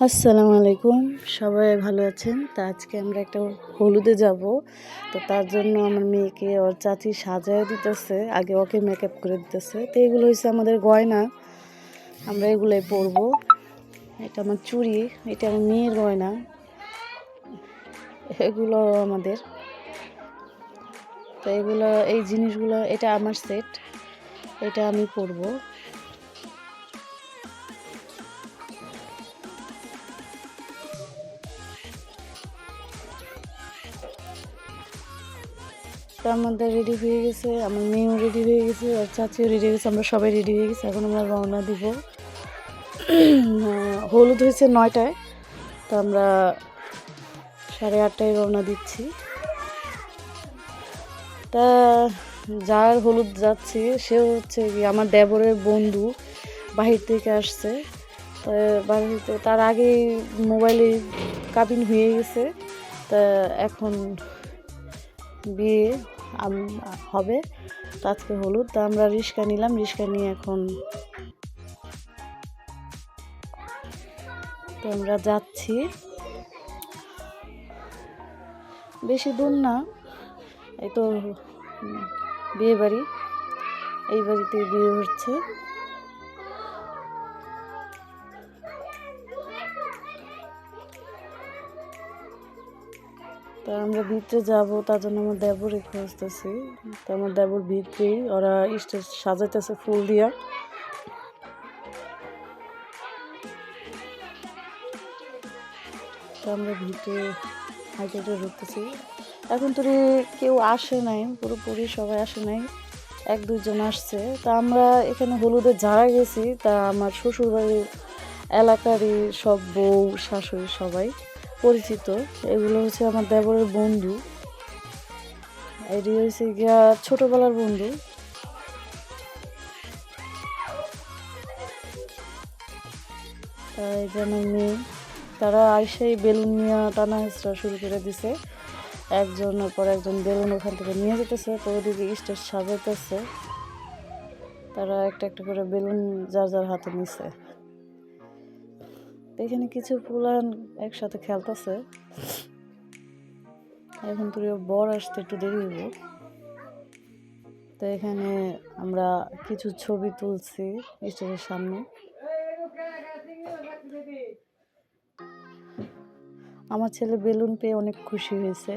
আসসালামু আলাইকুম সবাই ভালো আছেন? তা আজকে আমরা একটা হলুদে যাব। তো তার জন্য আমার মেয়েকে ওর চাচি সাজায় দিতেছে। আগে ওকে মেকআপ করে দিতেছে। তো এগুলো হচ্ছে আমাদের গয়না। আমরা এগুলোই পরবো। এটা আমার চুড়ি। এটা আমার মেয়ের গয়না। এগুলো আমাদের। তো এগুলো, এই জিনিসগুলো, এটা আমার সেট এটা আমি পরবো। তো মধ্যে রেডি হয়ে গেছে, আমার মেয়েও রেডি হয়ে গেছে, আর চাচিও রেডি হয়ে গেছে, আমরা সবাই রেডি হয়ে গেছি, এখন আমরা রওনা দিব। হলুদ হয়েছে নয়টায়, তো আমরা সাড়ে আটটায় রওনা দিচ্ছি। তা যার হলুদ যাচ্ছে সে হচ্ছে কি আমার দেবরের বন্ধু, বাহির থেকে আসছে। তার আগে মোবাইলে কাবিন হয়ে গেছে। তা এখন বিয়ে হবে। তো আজকে হলুদ। তা আমরা রিক্সা নিলাম। রিক্সা নিয়ে এখন তো আমরা যাচ্ছি। বেশি দূর না। এই তো বিয়ে বাড়ি। এই বাড়িতে বিয়ে হচ্ছে। তা আমরা ভিতরে যাব, তার জন্য আমার দেবরে খুঁজতেছি তো আমার দেবর ভিতরেই ওরা স্টেজ সাজাইতেছে ফুল দিয়া। তো আমরা ভিতরে হাইটে ঢুকতেছি। এখন তো কেউ আসে নাই, পুরোপুরি সবাই আসে নাই। এক দুজন আসছে। তা আমরা এখানে হলুদে যারা গেছি, তা আমার শ্বশুরবাড়ির এলাকারই সব বউ, শাশুড়ি সবাই। পরিচিত। এগুলো হচ্ছে আমার দেবরের বন্ধু। এটি হচ্ছে গিয়া ছোটবেলার বন্ধু। তাই যেন মেয়ে। তারা আইসাই বেলুন নিয়ে টানা হেঁচড়া শুরু করে দিছে। একজনের পর একজন বেলুন ওখান থেকে নিয়ে যেতেছে, তো ওদিকে স্টেজ সাজাইতেছে। তারা একটা একটা করে বেলুন যার যার হাতে নিছে। এখানে কিছু পুলান একসাথে খেলতেছে। এখন তো বর আসতে একটু দেরি হইব। তো এখানে আমরা কিছু ছবি তুলছি স্টেজের সামনে। আমার ছেলে বেলুন পেয়ে অনেক খুশি হয়েছে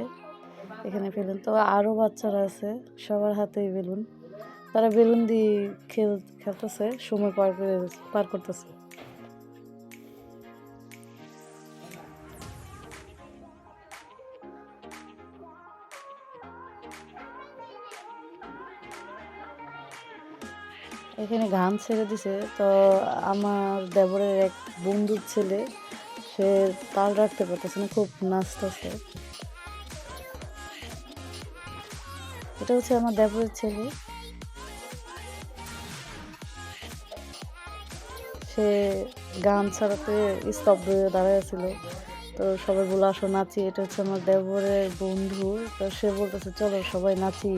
এখানে বেলুন। তো আরও বাচ্চারা আছে, সবার হাতেই বেলুন। তারা বেলুন দিয়ে খেল, খেলতেছে, সময় পার করে, পার করতেছে। এখানে গান ছেড়ে দিছে। তো আমার দেবরের এক বন্ধুর ছেলে, সে তাল রাখতে পারতেছে না, খুব নাচতেছে। এটা হচ্ছে আমার দেবরের ছেলে। সে গান ছাড়াতে স্তব্ধ হয়ে দাঁড়ায় ছিল তো সবাই বলে, আসো নাচি। এটা হচ্ছে আমার দেবরের বন্ধু। তো সে বলতেছে, চলো সবাই নাচি।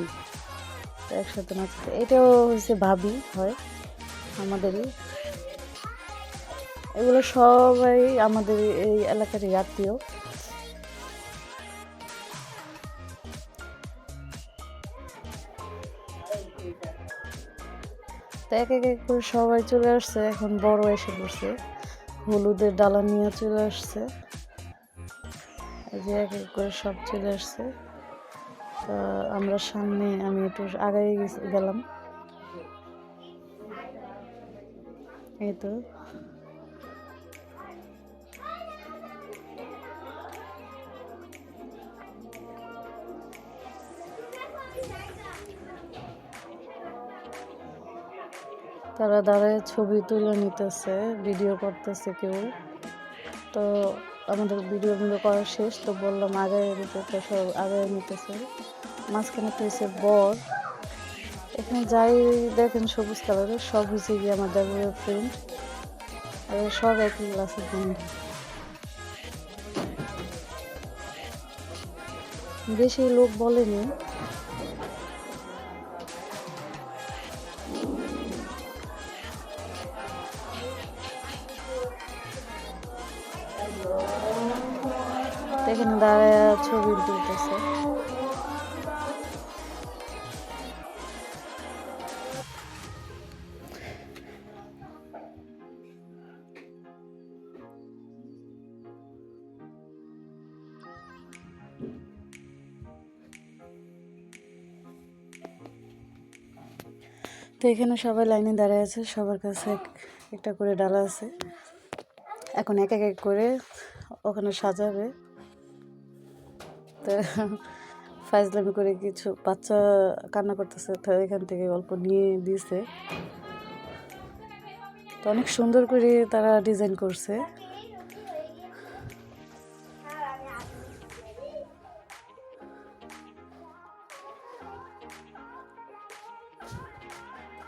একসাথে নাচি এটাও হচ্ছে ভাবি হয় আমাদেরই। এগুলো সবাই আমাদের এই এলাকারই আত্মীয়। তো এক এক এক করে সবাই চলে আসছে, এখন বড় এসে পড়ছে। হলুদের ডালা নিয়ে চলে আসছে। যে এক এক করে সব চলে আসছে। তো আমরা সামনে আমি একটু আগাই গেলাম। এই তো। তারা দাঁড়ায় ছবি তুলে নিতেছে ভিডিও করতেছে কেউ। তো আমাদের ভিডিও করা শেষ, তো বললাম আগে দিতে তো সব আগে নিতেছে। মাঝখানে পেয়েছে বর। এখানে যাই দেখেন সবুজ কালারের, সব হয়েছে গিয়ে আমার দেবরের ফ্রেন্ড আর সব একই ক্লাসের বন্ধু বেশি লোক বলেনি। তো এখানে সবাই লাইনে দাঁড়ায় আছে, সবার কাছে এক- একটা করে ডালা আছে। এখন এক এক এক করে ওখানে সাজাবে। তো ফাইজলামি করে কিছু বাচ্চা কান্না করতেছে, তো এখান থেকে অল্প নিয়ে দিয়েছে তো অনেক সুন্দর করে তারা ডিজাইন করছে।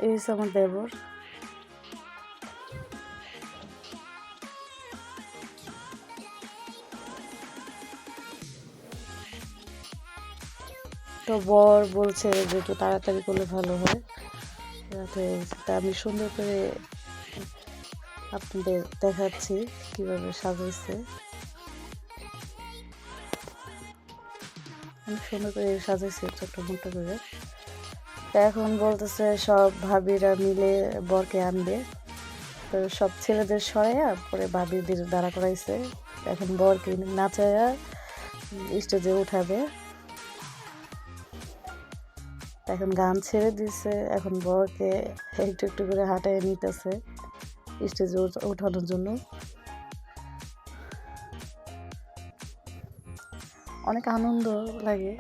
এই হচ্ছে আমার দেবর। তো বর বলছে যে একটু তাড়াতাড়ি করলে ভালো হয়। যাতে তা আমি সুন্দর করে আপনাদের দেখাচ্ছি কীভাবে সাজাইছে। অনেক সুন্দর করে সাজাইছে ছোট্ট মোটো করে। এখন বলতেছে সব ভাবিরা মিলে বরকে আনবে। তো সব ছেলেদের সরাইয়া পরে ভাবিদের দাঁড়া করাইছে। এখন বরকে নাচাইয়া স্টেজে উঠাবে। এখন গান ছেড়ে দিছে। এখন বরকে একটু একটু করে হাঁটায় নিতেছে স্টেজে উঠানোর জন্য। অনেক আনন্দ লাগে,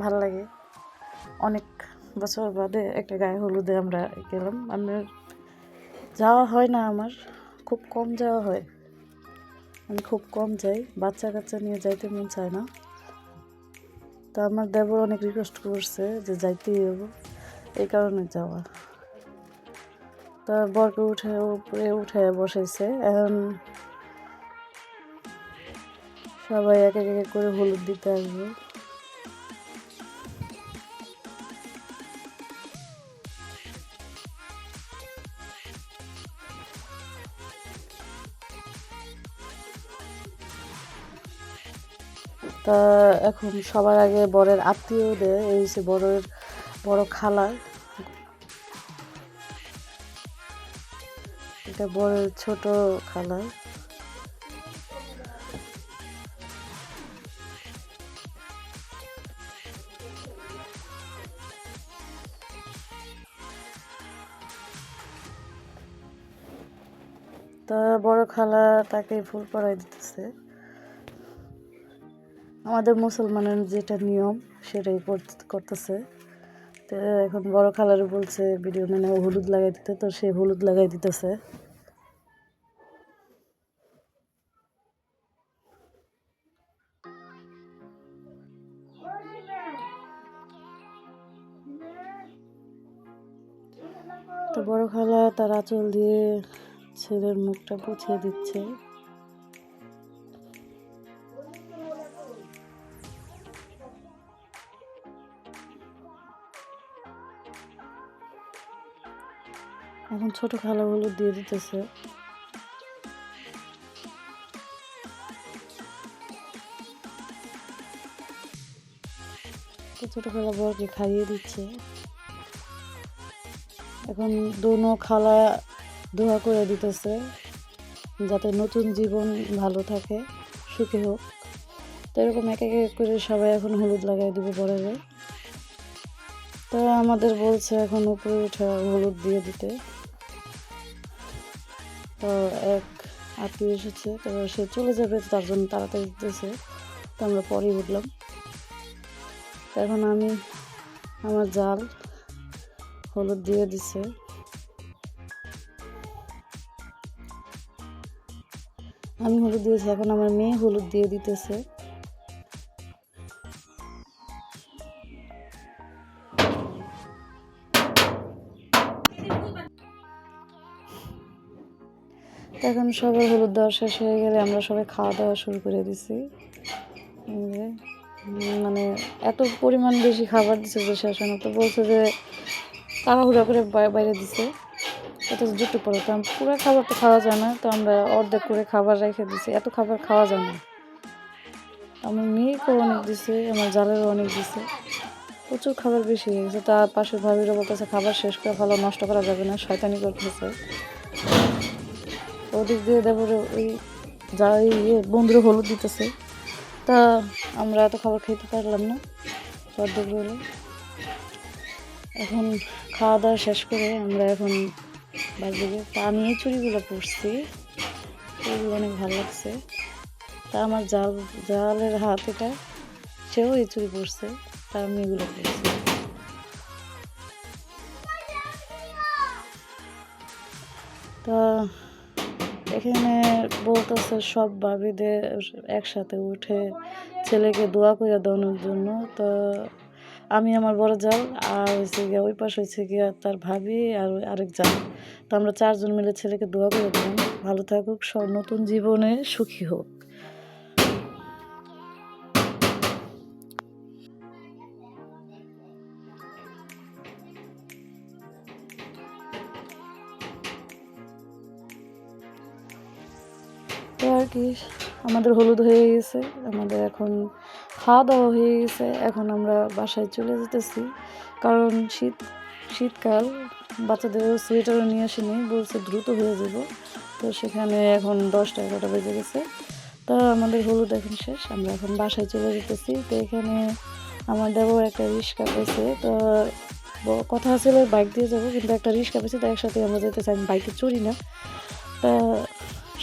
ভালো লাগে। অনেক বছর বাদে একটা গায়ে হলুদে আমরা গেলাম। আমি যাওয়া হয় না আমার, খুব কম যাওয়া হয়। আমি খুব কম যাই, বাচ্চা কাচ্চা নিয়ে যাইতে মন চায় না। তো আমার দেবর অনেক রিকোয়েস্ট করছে যে যাইতেই হব, এই কারণে যাওয়া। তা বরকে উঠে, উপরে উঠে বসেছে এখন সবাই এক এক করে হলুদ দিতে আসবে। তা এখন সবার আগে বরের আত্মীয়দের, এই হচ্ছে বড়ের বড় খালা। এটা বড়ের ছোট খালা। তা বড় খালা তাকে ফুল পরাই দিতেছে। আমাদের মুসলমানের যেটা নিয়ম, সেটাই করত- করতেছে। তো এখন বড় খালারে বলছে, ভিডিও মানে হলুদ লাগাই দিতে। তো সে হলুদ লাগাই দিতেছে। তো বড় খালা তার আঁচল দিয়ে ছেলের মুখটা পুছিয়ে দিচ্ছে। এখন ছোট খালা হলুদ দিয়ে দিতেছে। ছোট খালা বরকে খাইয়ে দিচ্ছে। এখন দোনো খালা দোয়া করে দিতেছে, যাতে নতুন জীবন ভালো থাকে, সুখে হোক। তো এরকম এক এক করে সবাই এখন হলুদ লাগাই দিবে বরেরে। তো আমাদের বলছে এখন উপরে উঠে হলুদ দিয়ে দিতে। এক আত্মীয় এসেছে, তো সে চলে যাবে তার জন্য তাড়াতাড়ি দিতেছে তো আমরা পরেই উঠলাম। তো এখন আমি আমার জাল হলুদ দিয়ে দিছে। আমি হলুদ দিয়েছি, এখন আমার মেয়ে হলুদ দিয়ে দিতেছে। এখন সবাই হলুদ দেওয়া শেষ হয়ে গেলে আমরা সবাই খাওয়া দাওয়া শুরু করে দিছি। মানে এত পরিমাণ বেশি খাবার দিছে যে না। তো বলছে যে তাড়াহুড়া করে বাইরে দিছে। এটা যেটুকু পরে তো পুরো খাবার তো খাওয়া যায় না, তো আমরা অর্ধেক করে খাবার রেখে দিছি। এত খাবার খাওয়া যায় না। আমার মেয়েকেও অনেক দিছে, আমার জালেরও অনেক দিছে। প্রচুর খাবার বেশি হয়ে গেছে। তার পাশে ভাবিরা বলতেছে, খাবার শেষ করে ভালো নষ্ট করা যাবে না, শয়তানি করতেছে। ওদিক দিয়ে দেবো ওই যা ইয়ে বন্ধুরা হলুদ দিতেছে, তা আমরা এত খাবার খেতে পারলাম না রইল এখন খাওয়া দাওয়া শেষ করে আমরা এখন বাড়িতে তা আমি এই চুড়িগুলো পরছি। অনেক ভালো লাগছে। তা আমার জাল, জালের হাত এটা, সেও এই চুড়ি পরছে, তা আমি এগুলো পরছি। তা এখানে বলতেছে সব ভাবিদের একসাথে উঠে ছেলেকে দোয়া করে দেওয়ানোর জন্য। তো আমি আমার বড় জাল, আর হচ্ছে গিয়া ওই পাশে হচ্ছে গিয়া তার ভাবি আর আরেক জাল। তো আমরা চারজন মিলে ছেলেকে দোয়া করে দিলাম, ভালো থাকুক, সব নতুন জীবনে সুখী হোক। আর কি। আমাদের হলুদ হয়ে গেছে, আমাদের এখন খাওয়া দাওয়া হয়ে গেছে, এখন আমরা বাসায় চলে যেতেছি। কারণ শীত, শীতকাল, বাচ্চাদের সোয়েটারও নিয়ে আসেনি, বলছে দ্রুত হয়ে যাব। তো সেখানে এখন দশটা, এগারোটা বেজে গেছে। তা আমাদের হলুদ এখন শেষ, আমরা এখন বাসায় চলে যেতেছি। তো এখানে আমার দেবর একটা রিক্সা পেয়েছে, তো কথা ছিল বাইক দিয়ে যাব, কিন্তু একটা রিক্সা পেয়েছে, তো একসাথে আমরা যেতেছি আমি বাইকে চড়ি না। তা